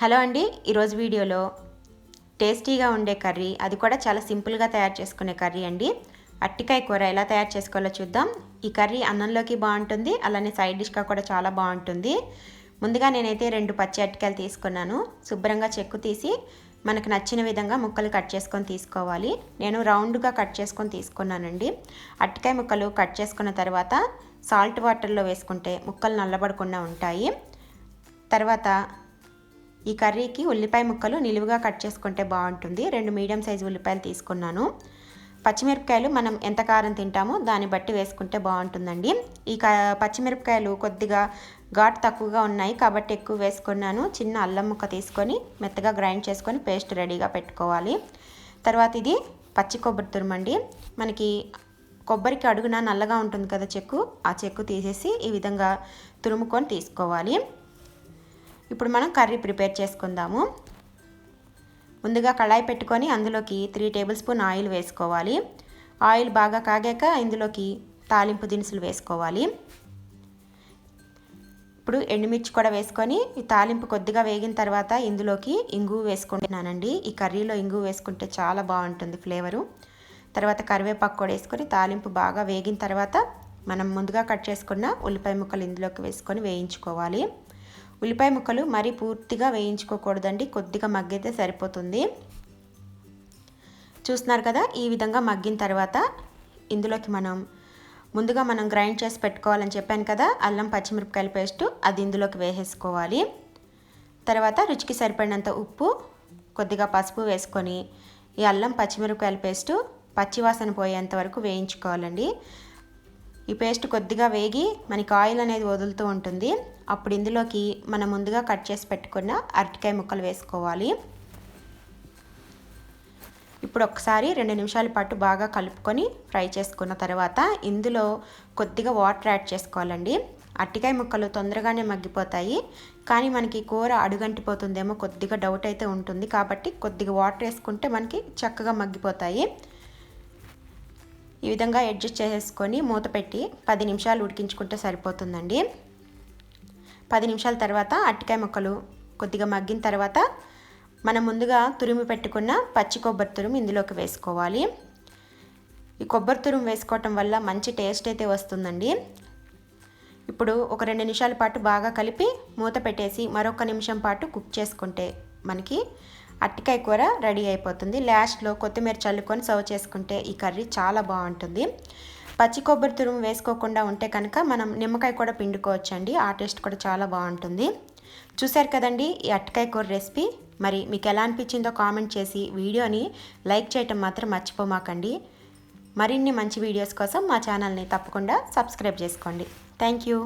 Hello అండి ఈరోజు వీడియోలో టేస్టీగా ఉండే కర్రీ అది కూడా చాలా సింపుల్గా తయారు చేసుకునే కర్రీ అండి. అట్టికాయ కూర ఎలా తయారు చేసుకోవాలో చూద్దాం. ఈ కర్రీ అన్నంలోకి బాగుంటుంది అలానే సైడ్ డిష్గా కూడా చాలా బాగుంటుంది. ముందుగా నేనైతే రెండు పచ్చి అట్టికాయలు తీసుకున్నాను. శుభ్రంగా చెక్కు తీసి మనకు నచ్చిన విధంగా ముక్కలు కట్ చేసుకొని తీసుకోవాలి. నేను రౌండ్గా కట్ చేసుకొని తీసుకున్నానండి. అట్టికాయ ముక్కలు కట్ చేసుకున్న తర్వాత సాల్ట్ వాటర్లో వేసుకుంటే ముక్కలు నల్లబడకుండా ఉంటాయి. తర్వాత ఈ కర్రీకి ఉల్లిపాయ ముక్కలు నిలువుగా కట్ చేసుకుంటే బాగుంటుంది. రెండు మీడియం సైజు ఉల్లిపాయలు తీసుకున్నాను. పచ్చిమిరపకాయలు మనం ఎంత కారం తింటామో దాన్ని బట్టి వేసుకుంటే బాగుంటుందండి. ఈ పచ్చిమిరపకాయలు కొద్దిగా ఘాట్ తక్కువగా ఉన్నాయి కాబట్టి ఎక్కువ వేసుకున్నాను. చిన్న అల్లం ముక్క తీసుకొని మెత్తగా గ్రైండ్ చేసుకొని పేస్ట్ రెడీగా పెట్టుకోవాలి. తర్వాత ఇది పచ్చి కొబ్బరి తురుమండి మనకి కొబ్బరికి అడుగున నల్లగా ఉంటుంది కదా చెక్కు ఆ చెక్కు తీసేసి ఈ విధంగా తురుముకొని తీసుకోవాలి. ఇప్పుడు మనం కర్రీ ప్రిపేర్ చేసుకుందాము. ముందుగా కళాయి పెట్టుకొని అందులోకి త్రీ టేబుల్ స్పూన్ ఆయిల్ వేసుకోవాలి. ఆయిల్ బాగా కాగాక ఇందులోకి తాలింపు దినుసులు వేసుకోవాలి. ఇప్పుడు ఎండుమిర్చి కూడా వేసుకొని ఈ తాలింపు కొద్దిగా వేగిన తర్వాత ఇందులోకి ఇంగు వేసుకుంటున్నానండి. ఈ కర్రీలో ఇంగు వేసుకుంటే చాలా బాగుంటుంది ఫ్లేవరు. తర్వాత కరివేపాకు కూడా వేసుకొని తాలింపు బాగా వేగిన తర్వాత మనం ముందుగా కట్ చేసుకున్న ఉల్లిపాయ ముక్కలు ఇందులోకి వేసుకొని వేయించుకోవాలి. ఉల్లిపాయ ముక్కలు మరీ పూర్తిగా వేయించుకోకూడదండి. కొద్దిగా మగ్గితే సరిపోతుంది. చూస్తున్నారు కదా ఈ విధంగా మగ్గిన తర్వాత ఇందులోకి మనం ముందుగా మనం గ్రైండ్ చేసి పెట్టుకోవాలని చెప్పాను కదా అల్లం పచ్చిమిరపకాయల పేస్టు అది ఇందులోకి వేసేసుకోవాలి. తర్వాత రుచికి సరిపడినంత ఉప్పు కొద్దిగా పసుపు వేసుకొని ఈ అల్లం పచ్చిమిరపకాయల పేస్టు పచ్చివాసన పోయేంత వరకు వేయించుకోవాలండి. ఈ పేస్ట్ కొద్దిగా వేగి మనకి ఆయిల్ అనేది వదులుతూ ఉంటుంది. అప్పుడు ఇందులోకి మనం ముందుగా కట్ చేసి పెట్టుకున్న అరటికాయ ముక్కలు వేసుకోవాలి. ఇప్పుడు ఒకసారి రెండు నిమిషాల పాటు బాగా కలుపుకొని ఫ్రై చేసుకున్న తర్వాత ఇందులో కొద్దిగా వాటర్ యాడ్ చేసుకోవాలండి. అట్టికాయ ముక్కలు తొందరగానే మగ్గిపోతాయి. కానీ మనకి కూర అడుగంటిపోతుందేమో కొద్దిగా డౌట్ అయితే ఉంటుంది. కాబట్టి కొద్దిగా వాటర్ వేసుకుంటే మనకి చక్కగా మగ్గిపోతాయి. ఈ విధంగా అడ్జస్ట్ చేసేసుకొని మూత పెట్టి పది నిమిషాలు ఉడికించుకుంటే సరిపోతుందండి. పది నిమిషాల తర్వాత అట్టికాయ ముక్కలు కొద్దిగా మగ్గిన తర్వాత మనం ముందుగా తురిమి పెట్టుకున్న పచ్చి కొబ్బరి తురుము ఇందులోకి వేసుకోవాలి. ఈ కొబ్బరి తురుము వేసుకోవటం వల్ల మంచి టేస్ట్ అయితే వస్తుందండి. ఇప్పుడు ఒక రెండు నిమిషాల పాటు బాగా కలిపి మూత పెట్టేసి మరొక నిమిషం పాటు కుక్ చేసుకుంటే మనకి అట్టికాయ కూర రెడీ అయిపోతుంది. లాస్ట్లో కొత్తిమీర చల్లుకొని సర్వ్ చేసుకుంటే ఈ కర్రీ చాలా బాగుంటుంది. పచ్చి కొబ్బరి తురుము వేసుకోకుండా ఉంటే కనుక మనం నిమ్మకాయ కూడా పిండుకోవచ్చండి. ఆ టేస్ట్ కూడా చాలా బాగుంటుంది. చూశారు కదండి ఈ అట్టకాయ కూర రెసిపీ? మరి మీకు ఎలా అనిపించిందో కామెంట్ చేసి వీడియోని లైక్ చేయటం మాత్రం మర్చిపోమాకండి. మరిన్ని మంచి వీడియోస్ కోసం మా ఛానల్ని తప్పకుండా సబ్స్క్రైబ్ చేసుకోండి. Thank you.